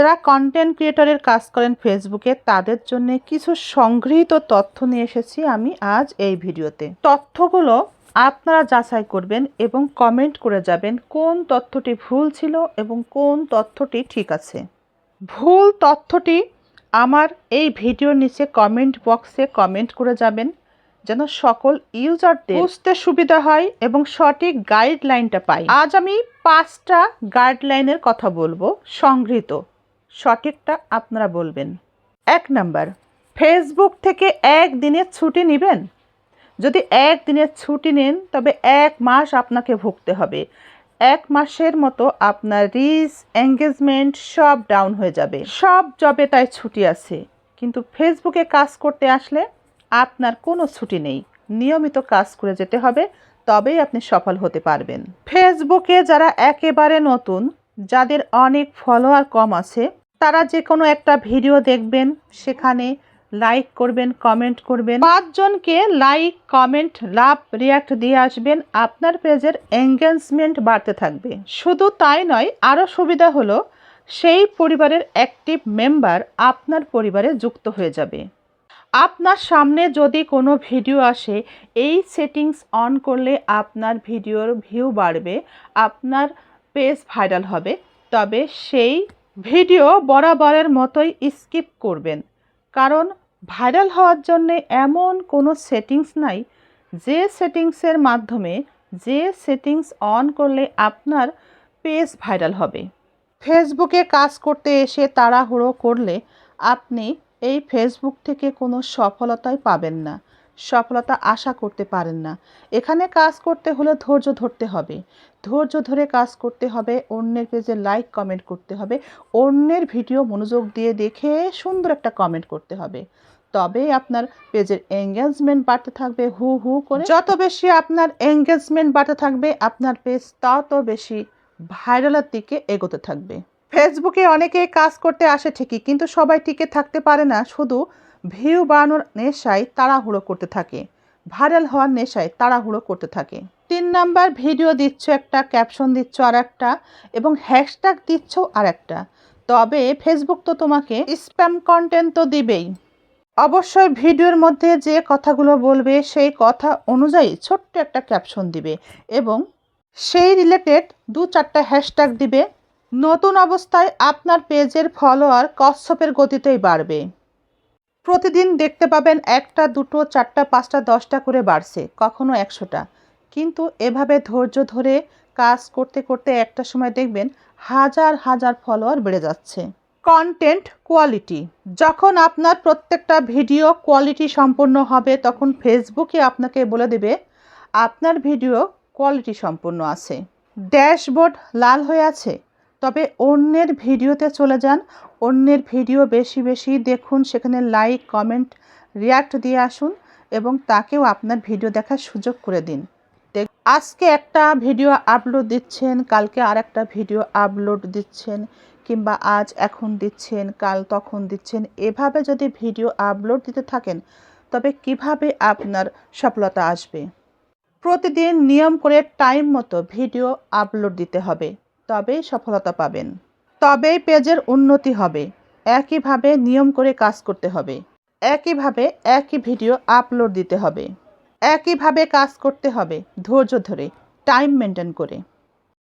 যারা কন্টেন্ট ক্রিয়েটরের কাজ করেন ফেসবুকে তাদের জন্য কিছু সংগৃহীত তথ্য নিয়ে এসেছি আমি আজ এই ভিডিওতে। তথ্যগুলো আপনারা যাচাই করবেন এবং কমেন্ট করে যাবেন কোন তথ্যটি ভুল ছিল এবং কোন তথ্যটি ঠিক আছে। ভুল তথ্যটি আমার এই ভিডিওর নিচে কমেন্ট বক্সে কমেন্ট করে যাবেন, যেন সকল ইউজারদের বুঝতে সুবিধা হয় এবং সঠিক গাইডলাইনটা পাই। আজ আমি পাঁচটা গাইডলাইনের কথা বলব, সংগৃহীত। সঠিকটা আপনারা বলবেন। এক নাম্বার ফেসবুক থেকে এক একদিনের ছুটি নেবেন? যদি এক একদিনের ছুটি নেন, তবে এক মাস আপনাকে ভুগতে হবে। এক মাসের মতো আপনার রিচ, এঙ্গেজমেন্ট সব ডাউন হয়ে যাবে। সব জবে তাই ছুটি আছে। কিন্তু ফেসবুকে কাজ করতে আসলে আপনার কোনো ছুটি নেই। নিয়মিত কাজ করে যেতে হবে, তবেই আপনি সফল হতে পারবেন। ফেসবুকে যারা একেবারে নতুন, যাদের অনেক ফলোয়ার কম আছে তারা যে কোনো একটা ভিডিও দেখবেন, সেখানে লাইক করবেন, কমেন্ট করবেন। পাঁচজনকে লাইক, কমেন্ট, লাভ, রিয়াক্ট দিয়ে আসবেন। আপনার পেজের এঙ্গেজমেন্ট বাড়তে থাকবে। শুধু তাই নয়, আরও সুবিধা হলো, সেই পরিবারের অ্যাক্টিভ মেম্বার আপনার পরিবারে যুক্ত হয়ে যাবে। আপনার সামনে যদি কোনো ভিডিও আসে, এই সেটিংস অন করলে আপনার ভিডিওর ভিউ বাড়বে, আপনার পেজ ভাইরাল হবে। তবে সেই ভিডিও বরাবরের মতোই স্কিপ করবেন, কারণ ভাইরাল হওয়ার জন্য এমন কোনো সেটিংস নাই যে সেটিংসের মাধ্যমে যে সেটিংস অন করলে আপনার পেজ ভাইরাল হবে। ফেসবুকে কাজ করতে এসে তাড়াহুড়ো করলে আপনি এই ফেসবুক থেকে কোনো সফলতাই পাবেন না। সফলতা আশা করতে পারেন না। এখানে কাজ করতে হলে ধৈর্য ধরতে হবে। ধৈর্য ধরে কাজ করতে হবে, অন্যের পেজে লাইক কমেন্ট করতে হবে, অন্যের ভিডিও মনোযোগ দিয়ে দেখে সুন্দর একটা কমেন্ট করতে হবে। তবে আপনার পেজের এঙ্গেজমেন্ট বাড়তে থাকবে, হু হু করে। যত বেশি আপনার এঙ্গেজমেন্ট বাড়তে থাকবে, আপনার পেজ তত বেশি ভাইরালের দিকে এগোতে থাকবে। ফেসবুকে অনেকেই কাজ করতে আসে ঠিকই, কিন্তু সবাই টিকে থাকতে পারে না। শুধু ভিউ বাড়ানোর নেশায় তাড়াহুড়ো করতে থাকে। ভাইরাল হওয়ার নেশায় তাড়াহুড়ো করতে থাকে। তিন নাম্বার ভিডিও দিচ্ছ একটা, ক্যাপশন দিচ্ছ আর একটা এবং হ্যাশট্যাগ দিচ্ছ আর একটা তবে ফেসবুক তো তোমাকে স্প্যাম কন্টেন্ট তো দিবেই। অবশ্যই ভিডিওর মধ্যে যে কথাগুলো বলবে সেই কথা অনুযায়ী ছোট্ট একটা ক্যাপশন দিবে এবং সেই রিলেটেড দু চারটা হ্যাশট্যাগ দিবে। নতুন অবস্থায় আপনার পেজের ফলোয়ার কচ্ছপের গতিতেই বাড়বে। প্রতিদিন দেখতে পাবেন একটা, দুটো, চারটা, পাঁচটা, দশটা করে বাড়ছে, কখনো একশোটা। কিন্তু এভাবে ধৈর্য ধরে কাজ করতে করতে একটা সময় দেখবেন হাজার হাজার ফলোয়ার বেড়ে যাচ্ছে। Content quality. যখন আপনার প্রত্যেকটা ভিডিও কোয়ালিটি সম্পন্ন হবে, তখন ফেসবুকে আপনাকে বলে দেবে, আপনার ভিডিও কোয়ালিটি সম্পন্ন আছে। ড্যাশবোর্ড লাল হয়ে আছে। তবে অন্যের ভিডিওতে চলে যান। অন্যের ভিডিও বেশি বেশি দেখুন, সেখানে লাইক কমেন্ট রিয়াক্ট দিয়ে আসুন এবং তাকেও আপনার ভিডিও দেখার সুযোগ করে দিন। আজকে একটা ভিডিও আপলোড দিচ্ছেন, কালকে আর একটা ভিডিও আপলোড দিচ্ছেন কিংবা আজ এখন দিচ্ছেন, কাল তখন দিচ্ছেন। এভাবে যদি ভিডিও আপলোড দিতে থাকেন, তবে কীভাবে আপনার সফলতা আসবে? প্রতিদিন নিয়ম করে টাইম মতো ভিডিও আপলোড দিতে হবে। তবেই সফলতা পাবেন। তবেই পেজের উন্নতি হবে। একইভাবে নিয়ম করে কাজ করতে হবে। একইভাবে একই ভিডিও আপলোড দিতে হবে। একইভাবে কাজ করতে হবে। ধৈর্য ধরে, টাইম মেনটেন করে।